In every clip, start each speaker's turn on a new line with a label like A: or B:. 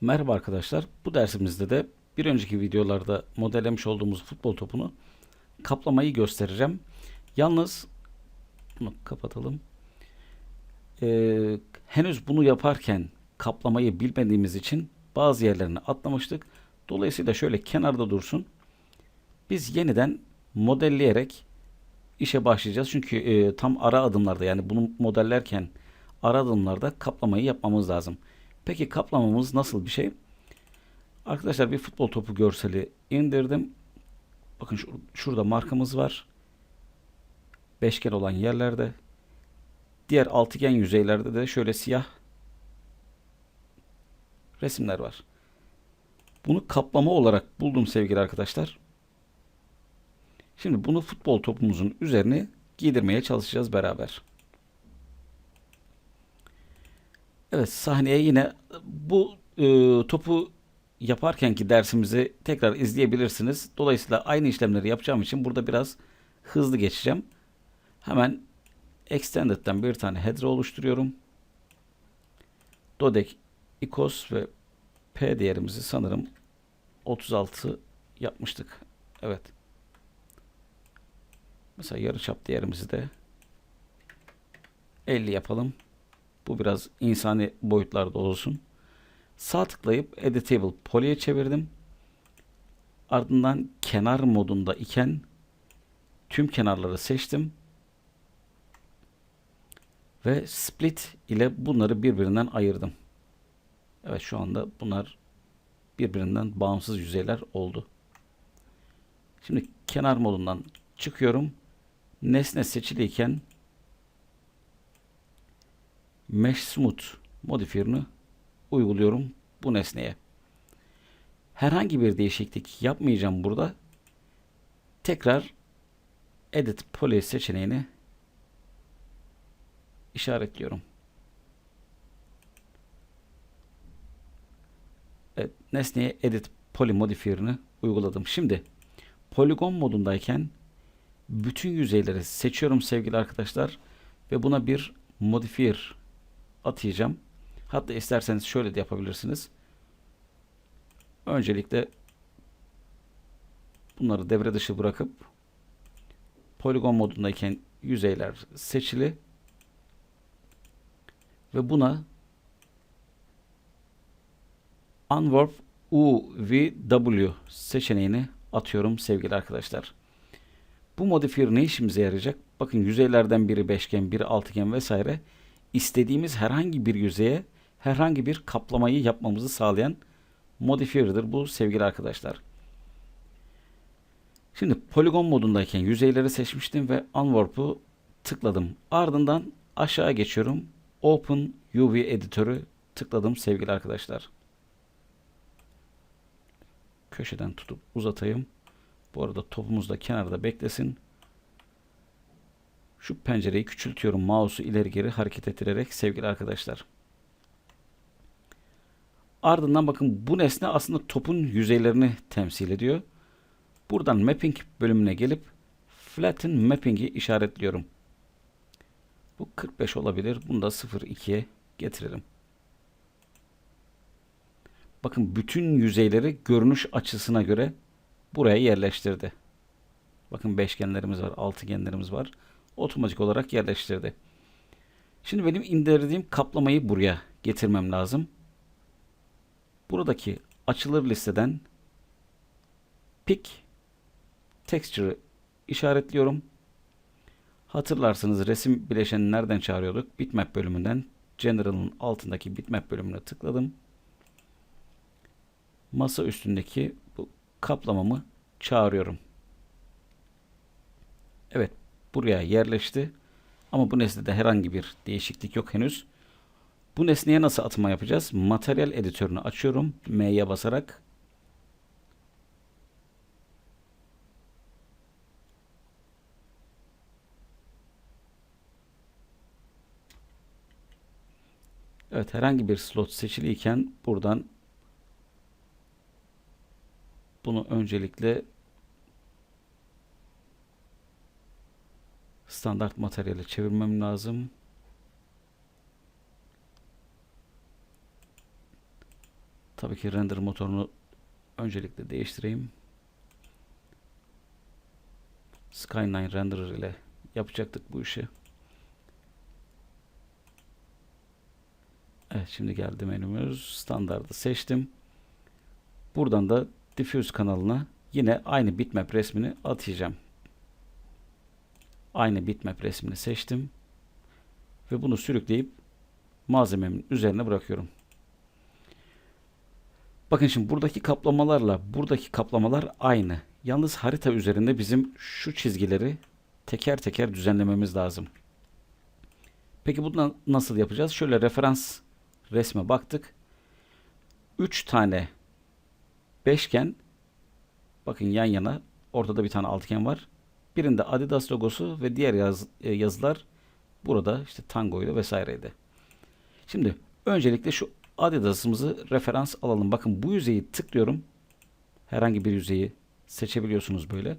A: Merhaba arkadaşlar. Bu dersimizde de bir önceki videolarda modellemiş olduğumuz futbol topunu kaplamayı göstereceğim. Yalnız bunu kapatalım. Ee, henüz bunu yaparken kaplamayı bilmediğimiz için bazı yerlerini atlamıştık. Dolayısıyla şöyle kenarda dursun. Biz yeniden modelleyerek işe başlayacağız. Çünkü e, tam ara adımlarda yani bunu modellerken ara adımlarda kaplamayı yapmamız lazım. Peki kaplamamız nasıl bir şey? Arkadaşlar bir futbol topu görseli indirdim. Bakın şur- şurada markamız var. Beşgen olan yerlerde. Diğer altıgen yüzeylerde de şöyle siyah resimler var. Bunu kaplama olarak buldum sevgili arkadaşlar. Şimdi bunu futbol topumuzun üzerine giydirmeye çalışacağız beraber. Evet sahneye yine bu e, topu yaparkenki dersimizi tekrar izleyebilirsiniz. Dolayısıyla aynı işlemleri yapacağım için burada biraz hızlı geçeceğim. Hemen Extended'den bir tane header oluşturuyorum. Dodec, Icos ve P değerimizi sanırım 36 yapmıştık. Evet. Mesela yarıçap değerimizi de 50 yapalım. Bu biraz insani boyutlarda olsun. Sağ tıklayıp Editable Poly'e çevirdim. Ardından kenar modunda iken tüm kenarları seçtim. Ve split ile bunları birbirinden ayırdım. Evet şu anda bunlar birbirinden bağımsız yüzeyler oldu. Şimdi kenar modundan çıkıyorum. Nesne seçiliyken Mesh Smooth modifiyerini uyguluyorum bu nesneye. Herhangi bir değişiklik yapmayacağım burada. Tekrar Edit Poly seçeneğini işaretliyorum. Evet, nesneye Edit Poly modifiyerini uyguladım. Şimdi poligon modundayken bütün yüzeyleri seçiyorum sevgili arkadaşlar ve buna bir modifier atayacağım. Hatta isterseniz şöyle de yapabilirsiniz. Öncelikle bunları devre dışı bırakıp poligon modundayken yüzeyler seçili ve buna Unwarp UVW seçeneğini atıyorum sevgili arkadaşlar. Bu modifiyer ne işimize yarayacak? Bakın yüzeylerden biri beşgen, biri altıgen vesaire istediğimiz herhangi bir yüzeye herhangi bir kaplamayı yapmamızı sağlayan modifier'dır bu sevgili arkadaşlar. Şimdi poligon modundayken yüzeyleri seçmiştim ve Unwarp'u tıkladım. Ardından aşağı geçiyorum. Open UV editörü tıkladım sevgili arkadaşlar. Köşeden tutup uzatayım. Bu arada topumuz da kenarda beklesin. Şu pencereyi küçültüyorum. Mouse'u ileri geri hareket ettirerek sevgili arkadaşlar. Ardından bakın bu nesne aslında topun yüzeylerini temsil ediyor. Buradan mapping bölümüne gelip flatten mapping'i işaretliyorum. Bu 45 olabilir. Bunu da 0.2'ye getirelim. Bakın bütün yüzeyleri görünüş açısına göre buraya yerleştirdi. Bakın beşgenlerimiz var, altıgenlerimiz var. Otomatik olarak yerleştirdi. Şimdi benim indirdiğim kaplamayı buraya getirmem lazım. Buradaki açılır listeden pick texture'ı işaretliyorum. Hatırlarsınız resim bileşeni nereden çağırıyorduk? Bitmap bölümünden General'ın altındaki bitmap bölümüne tıkladım. Masa üstündeki bu kaplamamı çağırıyorum. Evet buraya yerleşti. Ama bu nesnede herhangi bir değişiklik yok henüz. Bu nesneye nasıl atma yapacağız? Materyal editörünü açıyorum. M'ye basarak. Evet herhangi bir slot seçiliyken buradan bunu öncelikle standart materyale çevirmem lazım. Tabii ki render motorunu öncelikle değiştireyim. Skyline renderer ile yapacaktık bu işi. Evet şimdi geldi menümüz. Standardı seçtim. Buradan da diffuse kanalına yine aynı bitmap resmini atayacağım. Aynı bitmap resmini seçtim. Ve bunu sürükleyip malzememin üzerine bırakıyorum. Bakın şimdi buradaki kaplamalarla buradaki kaplamalar aynı. Yalnız harita üzerinde bizim şu çizgileri teker teker düzenlememiz lazım. Peki bunu nasıl yapacağız? Şöyle referans resme baktık. 3 tane beşgen bakın yan yana ortada bir tane altıgen var. Birinde Adidas logosu ve diğer yaz, e, yazılar burada işte Tango ile vesaireydi. Şimdi öncelikle şu Adidas'ımızı referans alalım. Bakın bu yüzeyi tıklıyorum. Herhangi bir yüzeyi seçebiliyorsunuz böyle.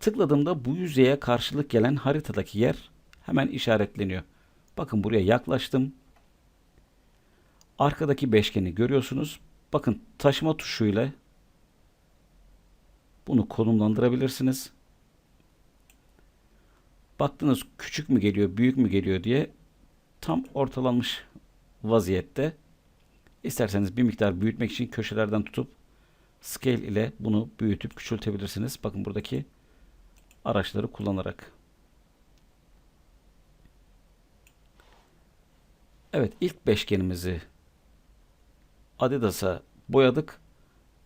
A: Tıkladığımda bu yüzeye karşılık gelen haritadaki yer hemen işaretleniyor. Bakın buraya yaklaştım. Arkadaki beşgeni görüyorsunuz. Bakın taşıma tuşuyla bunu konumlandırabilirsiniz. Baktınız küçük mü geliyor, büyük mü geliyor diye tam ortalanmış vaziyette. İsterseniz bir miktar büyütmek için köşelerden tutup scale ile bunu büyütüp küçültebilirsiniz. Bakın buradaki araçları kullanarak. Evet ilk beşgenimizi Adidas'a boyadık.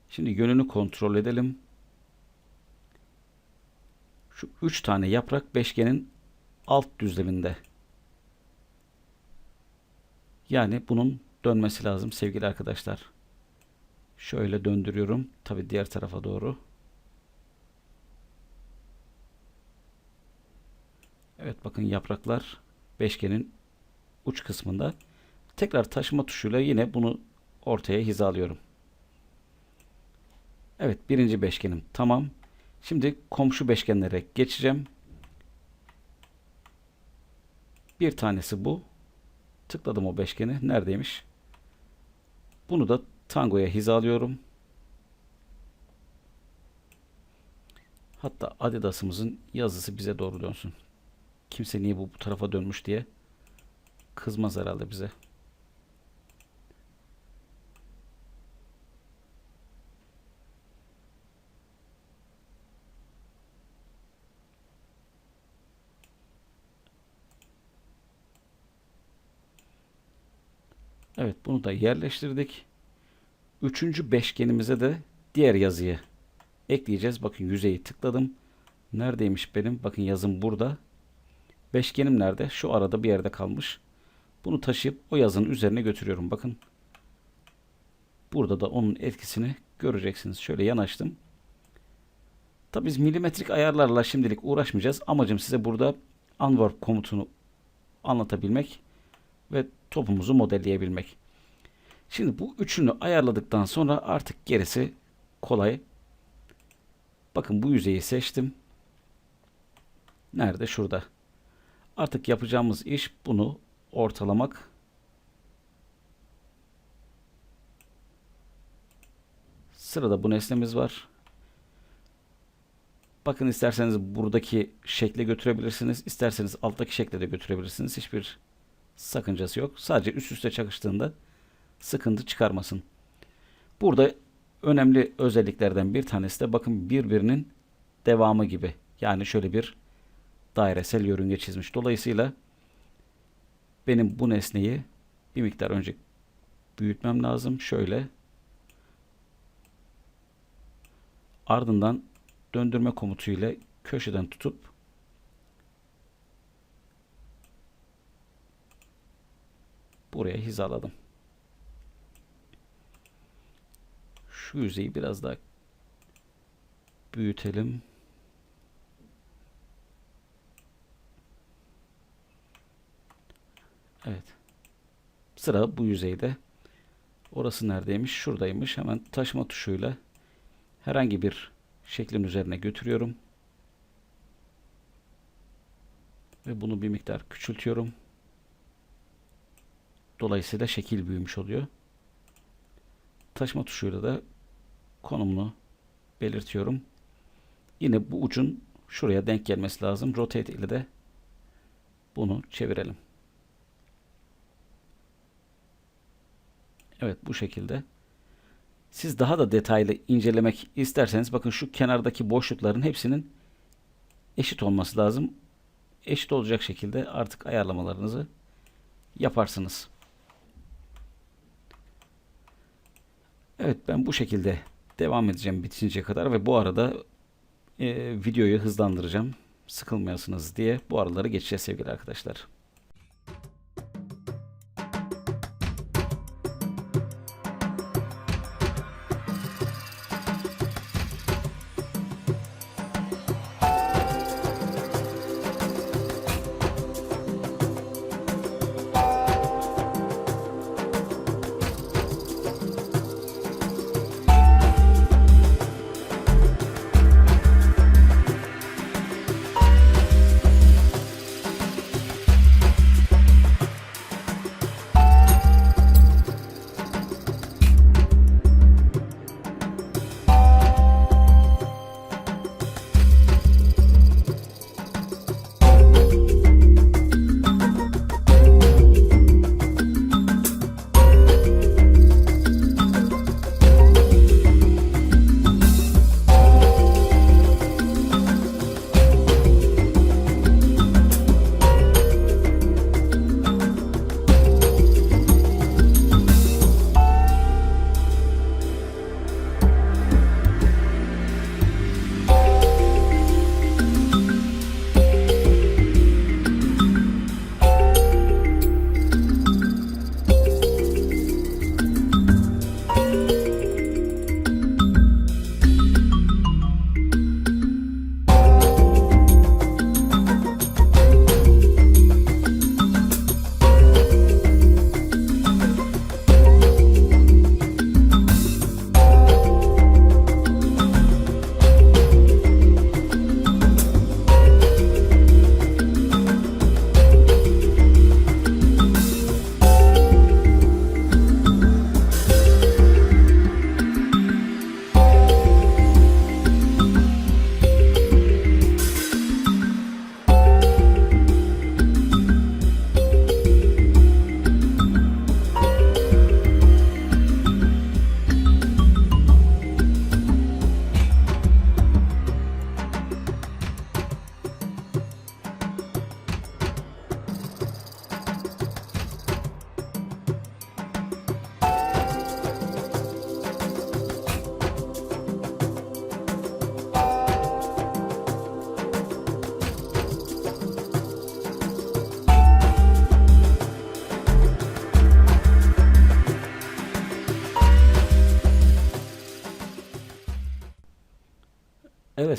A: Şimdi yönünü kontrol edelim. Şu üç tane yaprak beşgenin alt düzleminde. Yani bunun dönmesi lazım sevgili arkadaşlar. Şöyle döndürüyorum. Tabi diğer tarafa doğru. Evet bakın yapraklar beşgenin uç kısmında. Tekrar taşıma tuşuyla yine bunu ortaya hizalıyorum. Evet birinci beşgenim tamam. Şimdi komşu beşgenlere geçeceğim. Bir tanesi bu. Tıkladım o beşgeni. Neredeymiş? Bunu da tangoya hizalıyorum. Hatta Adidas'ımızın yazısı bize doğru dönsün. Kimse niye bu, bu tarafa dönmüş diye kızmaz herhalde bize. Evet bunu da yerleştirdik. Üçüncü beşgenimize de diğer yazıyı ekleyeceğiz. Bakın yüzeyi tıkladım. Neredeymiş benim? Bakın yazım burada. Beşgenim nerede? Şu arada bir yerde kalmış. Bunu taşıyıp o yazının üzerine götürüyorum. Bakın. Burada da onun etkisini göreceksiniz. Şöyle yanaştım. Tabi biz milimetrik ayarlarla şimdilik uğraşmayacağız. Amacım size burada unwork komutunu anlatabilmek ve topumuzu modelleyebilmek. Şimdi bu üçünü ayarladıktan sonra artık gerisi kolay. Bakın bu yüzeyi seçtim. Nerede? Şurada. Artık yapacağımız iş bunu ortalamak. Sırada bu nesnemiz var. Bakın isterseniz buradaki şekle götürebilirsiniz. isterseniz alttaki şekle de götürebilirsiniz. Hiçbir sakıncası yok. Sadece üst üste çakıştığında sıkıntı çıkarmasın. Burada önemli özelliklerden bir tanesi de bakın birbirinin devamı gibi. Yani şöyle bir dairesel yörünge çizmiş. Dolayısıyla benim bu nesneyi bir miktar önce büyütmem lazım. Şöyle ardından döndürme komutu ile köşeden tutup buraya hizaladım. Şu yüzeyi biraz daha büyütelim. Evet. Sıra bu yüzeyde. Orası neredeymiş? Şuradaymış. Hemen taşıma tuşuyla herhangi bir şeklin üzerine götürüyorum. Ve bunu bir miktar küçültüyorum. Dolayısıyla şekil büyümüş oluyor. taşıma tuşuyla da konumunu belirtiyorum. Yine bu ucun şuraya denk gelmesi lazım. Rotate ile de bunu çevirelim. Evet bu şekilde. Siz daha da detaylı incelemek isterseniz bakın şu kenardaki boşlukların hepsinin eşit olması lazım. Eşit olacak şekilde artık ayarlamalarınızı yaparsınız. Evet ben bu şekilde devam edeceğim bitinceye kadar ve bu arada e, videoyu hızlandıracağım. Sıkılmayasınız diye bu araları geçeceğiz sevgili arkadaşlar.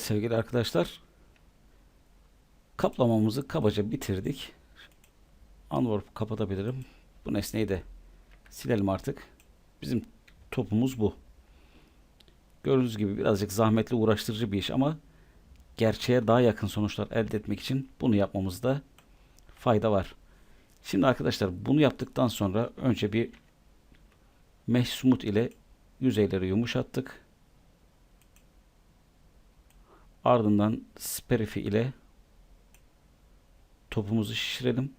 A: Sevgili arkadaşlar. Kaplamamızı kabaca bitirdik. Unwarp kapatabilirim. Bu nesneyi de silelim artık. Bizim topumuz bu. Gördüğünüz gibi birazcık zahmetli uğraştırıcı bir iş ama gerçeğe daha yakın sonuçlar elde etmek için bunu yapmamızda fayda var. Şimdi arkadaşlar bunu yaptıktan sonra önce bir mesh smooth ile yüzeyleri yumuşattık. Ardından sperifi ile topumuzu şişirelim.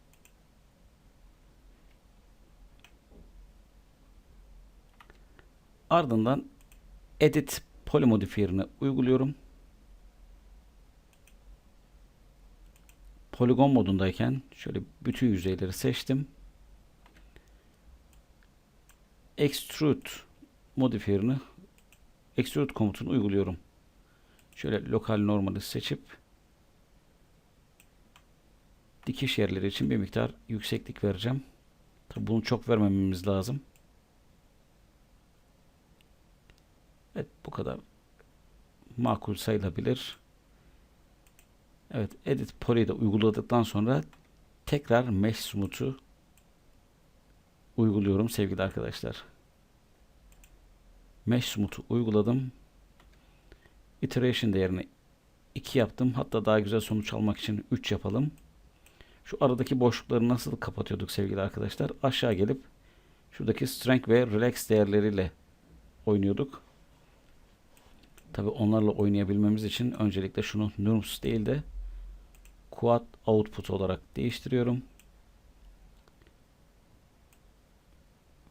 A: Ardından edit polimodifierini uyguluyorum. Poligon modundayken şöyle bütün yüzeyleri seçtim. Extrude modifierini extrude komutunu uyguluyorum. Şöyle lokal normali seçip dikiş yerleri için bir miktar yükseklik vereceğim. Tabi bunu çok vermememiz lazım. Evet bu kadar makul sayılabilir. Evet edit poly'yi de uyguladıktan sonra tekrar mesh smooth'u uyguluyorum sevgili arkadaşlar. Mesh smooth'u uyguladım. Iteration değerini 2 yaptım. Hatta daha güzel sonuç almak için 3 yapalım. Şu aradaki boşlukları nasıl kapatıyorduk sevgili arkadaşlar? Aşağı gelip şuradaki strength ve relax değerleriyle oynuyorduk. Tabi onlarla oynayabilmemiz için öncelikle şunu nums değil de quad output olarak değiştiriyorum.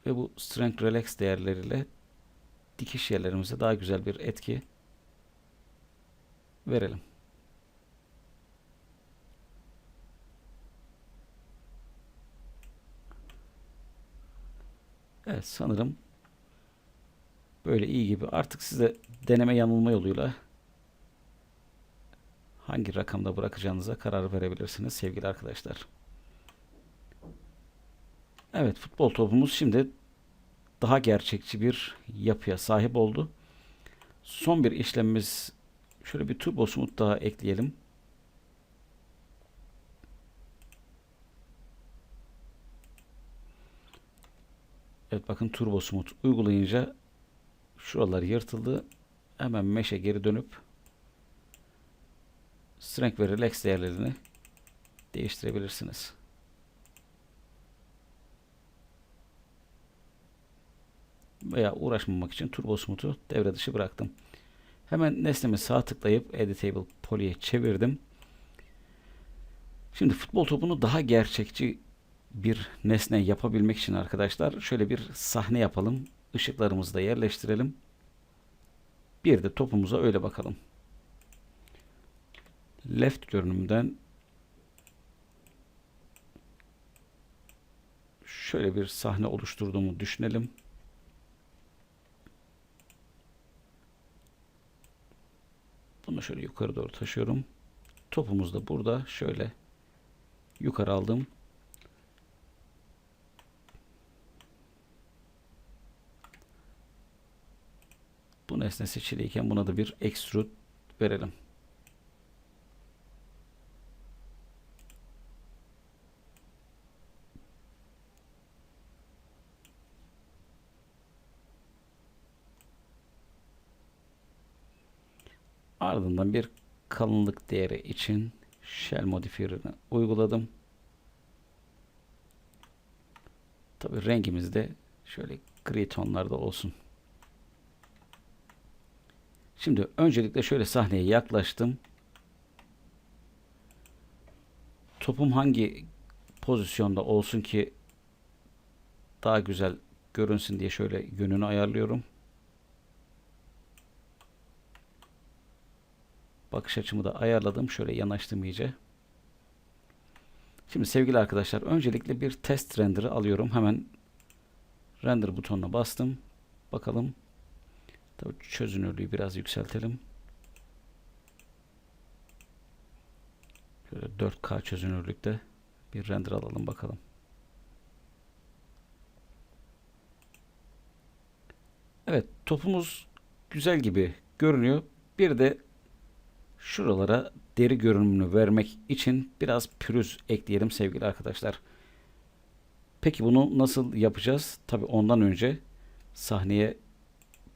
A: Ve bu strength relax değerleriyle dikiş yerlerimize daha güzel bir etki verelim. Evet sanırım böyle iyi gibi. Artık size deneme yanılma yoluyla hangi rakamda bırakacağınıza karar verebilirsiniz sevgili arkadaşlar. Evet futbol topumuz şimdi daha gerçekçi bir yapıya sahip oldu. Son bir işlemimiz şöyle bir turbo smooth daha ekleyelim. Evet bakın turbo smooth uygulayınca şuralar yırtıldı. Hemen meşe geri dönüp strength ve relax değerlerini değiştirebilirsiniz. Veya uğraşmamak için turbo smooth'u devre dışı bıraktım. Hemen nesnemi sağ tıklayıp editable poly'e çevirdim. Şimdi futbol topunu daha gerçekçi bir nesne yapabilmek için arkadaşlar şöyle bir sahne yapalım. Işıklarımızı da yerleştirelim. Bir de topumuza öyle bakalım. Left görünümden şöyle bir sahne oluşturduğumu düşünelim. Bunu şöyle yukarı doğru taşıyorum. Topumuz da burada şöyle yukarı aldım. Bu nesne seçiliyken buna da bir extrude verelim. Ardından bir kalınlık değeri için shell modifier'ını uyguladım. Tabi rengimiz de şöyle gri tonlarda olsun. Şimdi öncelikle şöyle sahneye yaklaştım. Topum hangi pozisyonda olsun ki daha güzel görünsün diye şöyle yönünü ayarlıyorum. Bakış açımı da ayarladım. Şöyle yanaştım iyice. Şimdi sevgili arkadaşlar öncelikle bir test render'ı alıyorum. Hemen render butonuna bastım. Bakalım. Tabii çözünürlüğü biraz yükseltelim. Şöyle 4K çözünürlükte bir render alalım bakalım. Evet topumuz güzel gibi görünüyor. Bir de şuralara deri görünümünü vermek için biraz pürüz ekleyelim sevgili arkadaşlar. Peki bunu nasıl yapacağız? Tabi ondan önce sahneye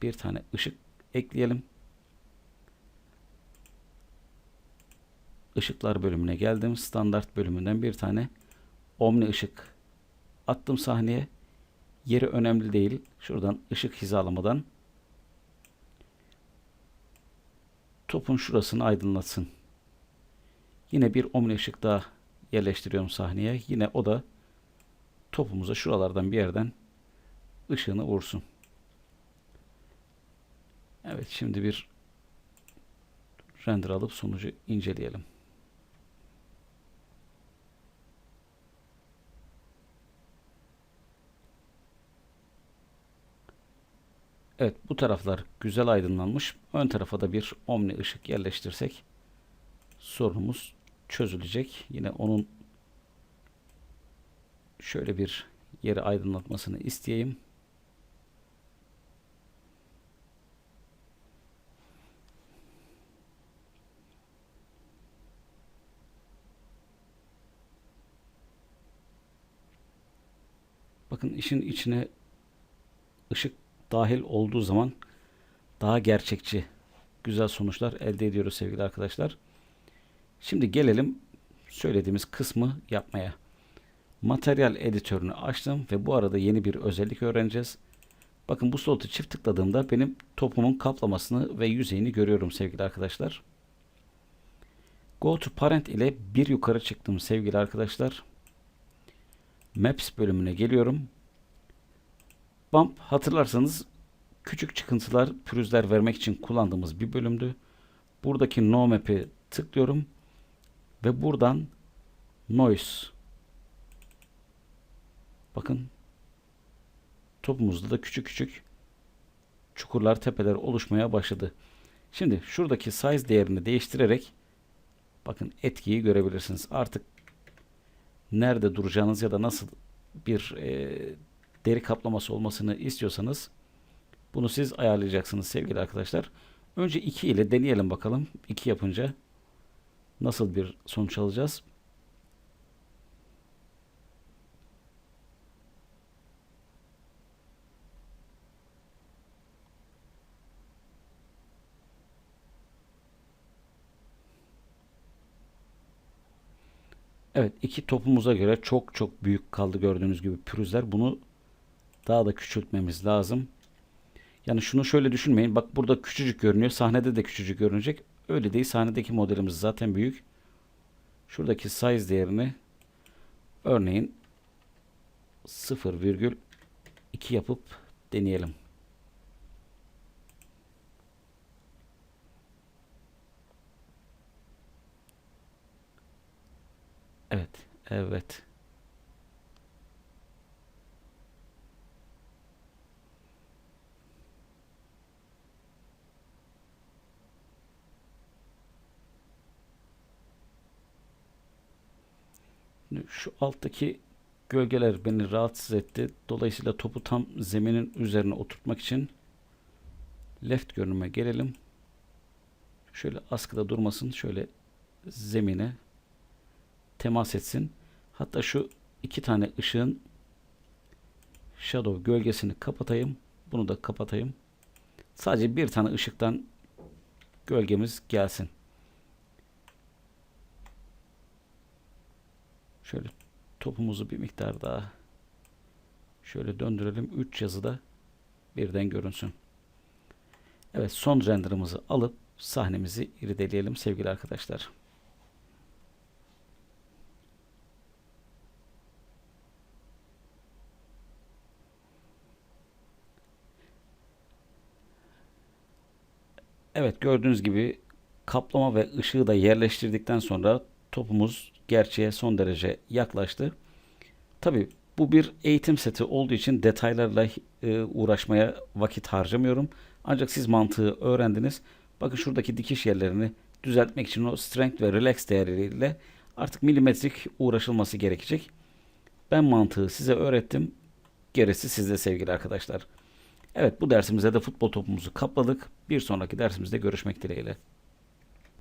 A: bir tane ışık ekleyelim. Işıklar bölümüne geldim. Standart bölümünden bir tane omni ışık attım sahneye. Yeri önemli değil. Şuradan ışık hizalamadan topun şurasını aydınlatsın. Yine bir omni ışık daha yerleştiriyorum sahneye. Yine o da topumuza şuralardan bir yerden ışığını vursun. Evet şimdi bir render alıp sonucu inceleyelim. Evet bu taraflar güzel aydınlanmış. Ön tarafa da bir omni ışık yerleştirsek sorunumuz çözülecek. Yine onun şöyle bir yeri aydınlatmasını isteyeyim. Bakın işin içine ışık dahil olduğu zaman daha gerçekçi, güzel sonuçlar elde ediyoruz sevgili arkadaşlar. Şimdi gelelim söylediğimiz kısmı yapmaya. Materyal editörünü açtım ve bu arada yeni bir özellik öğreneceğiz. Bakın bu slotu çift tıkladığımda benim topumun kaplamasını ve yüzeyini görüyorum sevgili arkadaşlar. Go to Parent ile bir yukarı çıktım sevgili arkadaşlar. Maps bölümüne geliyorum. Bump hatırlarsanız küçük çıkıntılar, pürüzler vermek için kullandığımız bir bölümdü. Buradaki No Map'i tıklıyorum ve buradan Noise Bakın topumuzda da küçük küçük çukurlar, tepeler oluşmaya başladı. Şimdi şuradaki size değerini değiştirerek bakın etkiyi görebilirsiniz. Artık nerede duracağınız ya da nasıl bir e, deri kaplaması olmasını istiyorsanız bunu siz ayarlayacaksınız sevgili arkadaşlar. Önce 2 ile deneyelim bakalım. 2 yapınca nasıl bir sonuç alacağız. Evet iki topumuza göre çok çok büyük kaldı gördüğünüz gibi pürüzler. Bunu daha da küçültmemiz lazım. Yani şunu şöyle düşünmeyin. Bak burada küçücük görünüyor. Sahnede de küçücük görünecek. Öyle değil. Sahnedeki modelimiz zaten büyük. Şuradaki size değerini örneğin 0,2 yapıp deneyelim. Evet, evet. Şu alttaki gölgeler beni rahatsız etti. Dolayısıyla topu tam zeminin üzerine oturtmak için left görünüme gelelim. Şöyle askıda durmasın. Şöyle zemine temas etsin. Hatta şu iki tane ışığın shadow gölgesini kapatayım. Bunu da kapatayım. Sadece bir tane ışıktan gölgemiz gelsin. Şöyle topumuzu bir miktar daha şöyle döndürelim. 3 yazıda birden görünsün. Evet son renderımızı alıp sahnemizi irdeleyelim sevgili arkadaşlar. Evet gördüğünüz gibi kaplama ve ışığı da yerleştirdikten sonra topumuz gerçeğe son derece yaklaştı. Tabi bu bir eğitim seti olduğu için detaylarla e, uğraşmaya vakit harcamıyorum. Ancak siz mantığı öğrendiniz. Bakın şuradaki dikiş yerlerini düzeltmek için o strength ve relax değerleriyle artık milimetrik uğraşılması gerekecek. Ben mantığı size öğrettim. Gerisi sizde sevgili arkadaşlar. Evet bu dersimizde de futbol topumuzu kapladık. Bir sonraki dersimizde görüşmek dileğiyle.